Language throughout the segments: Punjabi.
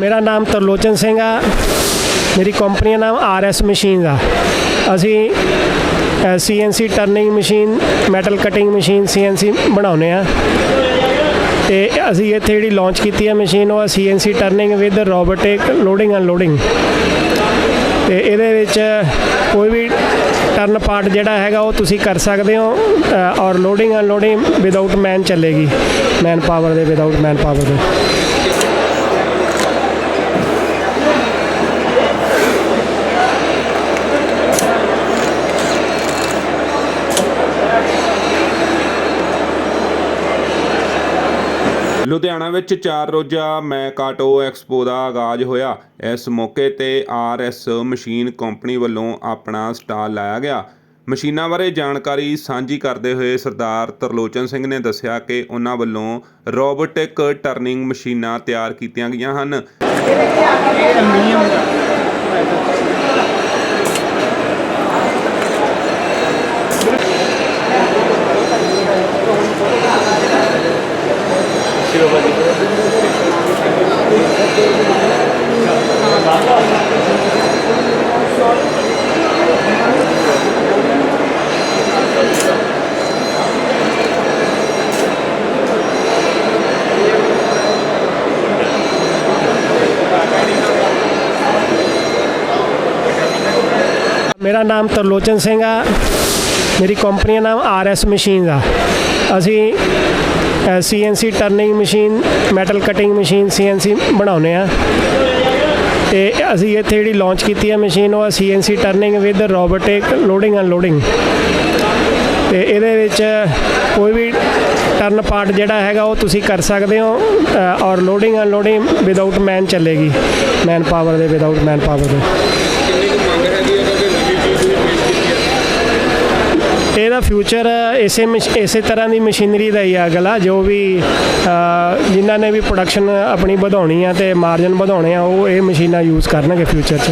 ਮੇਰਾ ਨਾਮ ਤਰਲੋਚਨ ਸਿੰਘ ਆ। ਮੇਰੀ ਕੰਪਨੀ ਦਾ ਨਾਮ ਆਰਐਸ ਮਸ਼ੀਨਸ ਆ। ਅਸੀਂ CNC turning machine metal cutting machine CNC ਬਣਾਉਂਦੇ ਆ। ਤੇ ਅਸੀਂ ਇੱਥੇ ਜਿਹੜੀ ਲਾਂਚ ਕੀਤੀ ਹੈ ਮਸ਼ੀਨ ਉਹ CNC turning with robotic loading unloading ਤੇ ਇਹਦੇ ਵਿੱਚ ਕੋਈ ਵੀ ਟਰਨ ਪਾਰਟ ਜਿਹੜਾ ਹੈਗਾ, ਉਹ ਤੁਸੀਂ ਕਰ ਸਕਦੇ ਹੋ ਔਰ ਲੋਡਿੰਗ ਅਨਲੋਡਿੰਗ ਵਿਦਆਊਟ ਮੈਨ ਚੱਲੇਗੀ। ਮੈਨ ਪਾਵਰ ਦੇ ਵਿਦਆਊਟ ਮੈਨ ਪਾਵਰ ਦੇ। ਲੁਧਿਆਣਾ ਵਿੱਚ ਚਾਰ ਰੋਜ਼ਾ ਮੈਕਾਟੋ ਐਕਸਪੋ ਦਾ ਆਗਾਜ਼ ਹੋਇਆ। ਇਸ ਮੌਕੇ ਤੇ ਆਰਐਸ ਮਸ਼ੀਨ ਕੰਪਨੀ ਵੱਲੋਂ ਆਪਣਾ ਸਟਾਲ ਲਾਇਆ ਗਿਆ। ਮਸ਼ੀਨਾਂ ਬਾਰੇ ਜਾਣਕਾਰੀ ਸਾਂਝੀ ਕਰਦੇ ਹੋਏ ਸਰਦਾਰ ਤਰਲੋਚਨ ਸਿੰਘ ਨੇ ਦੱਸਿਆ ਕਿ ਉਹਨਾਂ ਵੱਲੋਂ ਰੋਬੋਟਿਕ ਟਰਨਿੰਗ ਮਸ਼ੀਨਾਂ ਤਿਆਰ ਕੀਤੀਆਂ ਗਈਆਂ ਹਨ। ਮੇਰਾ ਨਾਮ ਤਰਲੋਚਨ ਸਿੰਘ ਆ। ਮੇਰੀ ਕੰਪਨੀ ਦਾ ਨਾਮ ਆਰਐਸ ਮਸ਼ੀਨ ਆ। ਅਸੀਂ CNC turning machine metal cutting machine CNC ਬਣਾਉਂਦੇ ਆ। ਤੇ ਅਸੀਂ ਇੱਥੇ ਜਿਹੜੀ ਲਾਂਚ ਕੀਤੀ ਹੈ ਮਸ਼ੀਨ ਉਹ CNC turning with robotic loading unloading ਤੇ ਇਹਦੇ ਵਿੱਚ ਕੋਈ ਵੀ ਟਰਨ ਪਾਰਟ ਜਿਹੜਾ ਹੈਗਾ, ਉਹ ਤੁਸੀਂ ਕਰ ਸਕਦੇ ਹੋ ਔਰ ਲੋਡਿੰਗ ਅਨਲੋਡਿੰਗ ਵਿਦਆਊਟ ਮੈਨ ਚੱਲੇਗੀ। ਮੈਨ ਪਾਵਰ ਦੇ। ਵਿਦਆਊਟ ਮੈਨ ਪਾਵਰ ਦੇ ਇਹਦਾ ਫਿਊਚਰ ਇਸੇ ਮਸ਼- ਇਸੇ ਤਰ੍ਹਾਂ ਦੀ ਮਸ਼ੀਨਰੀ ਦਾ ਹੀ ਆ ਅਗਲਾ ਜੋ ਵੀ ਜਿਨ੍ਹਾਂ ਨੇ ਵੀ ਪ੍ਰੋਡਕਸ਼ਨ ਆਪਣੀ ਵਧਾਉਣੀ ਆ ਤੇ ਮਾਰਜਨ ਵਧਾਉਣੇ ਆ, ਉਹ ਇਹ ਮਸ਼ੀਨਾਂ ਯੂਜ਼ ਕਰਨਗੇ ਫਿਊਚਰ 'ਚ।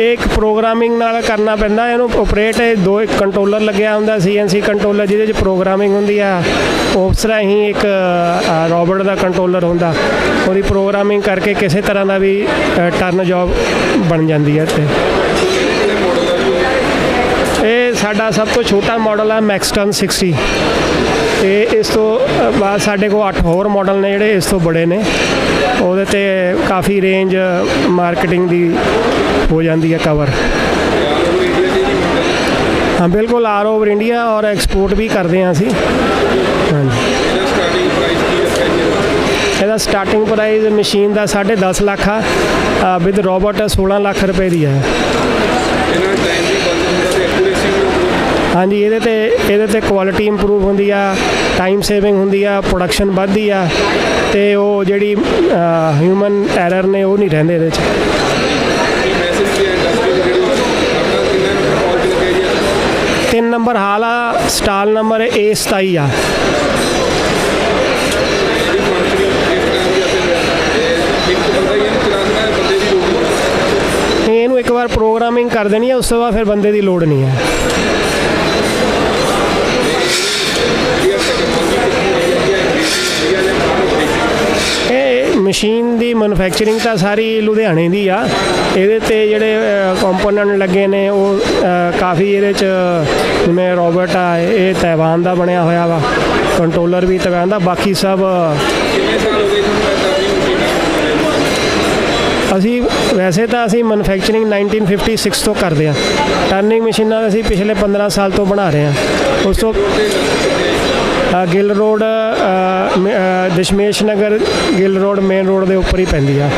ਇਹ ਇੱਕ ਪ੍ਰੋਗਰਾਮਿੰਗ ਨਾਲ ਕਰਨਾ ਪੈਂਦਾ, ਇਹਨੂੰ ਆਪਰੇਟ ਦੋ ਇੱਕ ਕੰਟਰੋਲਰ ਲੱਗਿਆ ਹੁੰਦਾ ਸੀਐਨਸੀ ਕੰਟਰੋਲਰ ਜਿਹਦੇ 'ਚ ਪ੍ਰੋਗਰਾਮਿੰਗ ਹੁੰਦੀ ਆ, ਉਸ ਤਰ੍ਹਾਂ ਹੀ ਇੱਕ ਰੋਬੋਟ ਦਾ ਕੰਟਰੋਲਰ ਹੁੰਦਾ, ਉਹਦੀ ਪ੍ਰੋਗਰਾਮਿੰਗ ਕਰਕੇ ਕਿਸੇ ਤਰ੍ਹਾਂ ਦਾ ਵੀ ਟਰਨ ਜੌਬ ਬਣ ਜਾਂਦੀ ਹੈ ਤੇ ਇਹ ਸਾਡਾ ਸਭ ਤੋਂ ਛੋਟਾ ਮਾਡਲ ਹੈ ਮੈਕਸਟਨ 60 ਤੇ ਇਸ ਤੋਂ ਬਾਅਦ ਸਾਡੇ ਕੋਲ 8 ਹੋਰ ਮਾਡਲ ਨੇ ਜਿਹੜੇ ਇਸ ਤੋਂ ਬੜੇ ਨੇ। ਉਹਦੇ ਤੇ ਕਾਫੀ ਰੇਂਜ ਮਾਰਕੀਟਿੰਗ ਦੀ ਹੋ ਜਾਂਦੀ ਹੈ ਕਵਰ ਹਾਂ, ਬਿਲਕੁਲ ਆਲ ਓਵਰ ਇੰਡੀਆ ਔਰ ਐਕਸਪੋਰਟ ਵੀ ਕਰਦੇ ਹਾਂ ਅਸੀਂ। ਹਾਂਜੀ। ਇਹਦਾ ਸਟਾਰਟਿੰਗ ਪ੍ਰਾਈਸ ਮਸ਼ੀਨ ਦਾ 10.5 ਲੱਖ ਆ। ਵਿਦ ਰੋਬੋਟ 16 ਲੱਖ ਰੁਪਏ ਦੀ ਹੈ ਹਾਂਜੀ ਇਹਦੇ ਤੇ ਇਹਦੇ ਤੇ ਕੁਆਲਿਟੀ ਇੰਪਰੂਵ ਹੁੰਦੀ ਆ ਟਾਈਮ ਸੇਵਿੰਗ ਹੁੰਦੀ ਆ ਪ੍ਰੋਡਕਸ਼ਨ ਵੱਧਦੀ ਆ ਤੇ ਉਹ ਜਿਹੜੀ ਹਿਊਮਨ ਐਰਰ ਨੇ ਉਹ ਨਹੀਂ ਰਹਿੰਦੇ ਇਹਦੇ 'ਚ। ਤਿੰਨ ਨੰਬਰ ਹਾਲ ਆ ਸਟਾਲ ਨੰਬਰ A27 ਆ। ਇਹਨੂੰ ਇੱਕ ਵਾਰ ਪ੍ਰੋਗਰਾਮਿੰਗ ਕਰ ਦੇਣੀ ਹੈ ਉਸ ਤੋਂ ਬਾਅਦ ਫਿਰ ਬੰਦੇ ਦੀ ਲੋੜ ਨਹੀਂ ਹੈ ਮਸ਼ੀਨ ਦੀ ਮੈਨੂਫੈਕਚਰਿੰਗ ਤਾਂ ਸਾਰੀ ਲੁਧਿਆਣੇ ਦੀ ਆ। ਇਹਦੇ ਤੇ ਜਿਹੜੇ ਕੰਪੋਨੈਂਟ ਲੱਗੇ ਨੇ ਉਹ ਕਾਫੀ ਇਹਦੇ ਚ ਜਿਵੇਂ ਰੋਬੋਟ ਆ ਇਹ ਤਾਇਵਾਨ ਦਾ ਬਣਿਆ ਹੋਇਆ ਵਾ। ਕੰਟਰੋਲਰ ਵੀ ਤਾਇਵਾਨ ਦਾ ਬਾਕੀ ਸਭ ਅਸੀਂ ਵੈਸੇ ਤਾਂ ਅਸੀਂ ਮੈਨੂਫੈਕਚਰਿੰਗ 1956 ਤੋਂ ਕਰਦੇ ਆ। ਟਰਨਿੰਗ ਮਸ਼ੀਨਾਂ ਅਸੀਂ ਪਿਛਲੇ 15 ਸਾਲ ਤੋਂ ਬਣਾ ਰਹੇ ਆ। ਉਸ ਤੋਂ Gill road Dashmesh Nagar Gill road main road ਦੇ ਉੱਪਰ ਹੀ ਪੈਂਦੀ ਆ।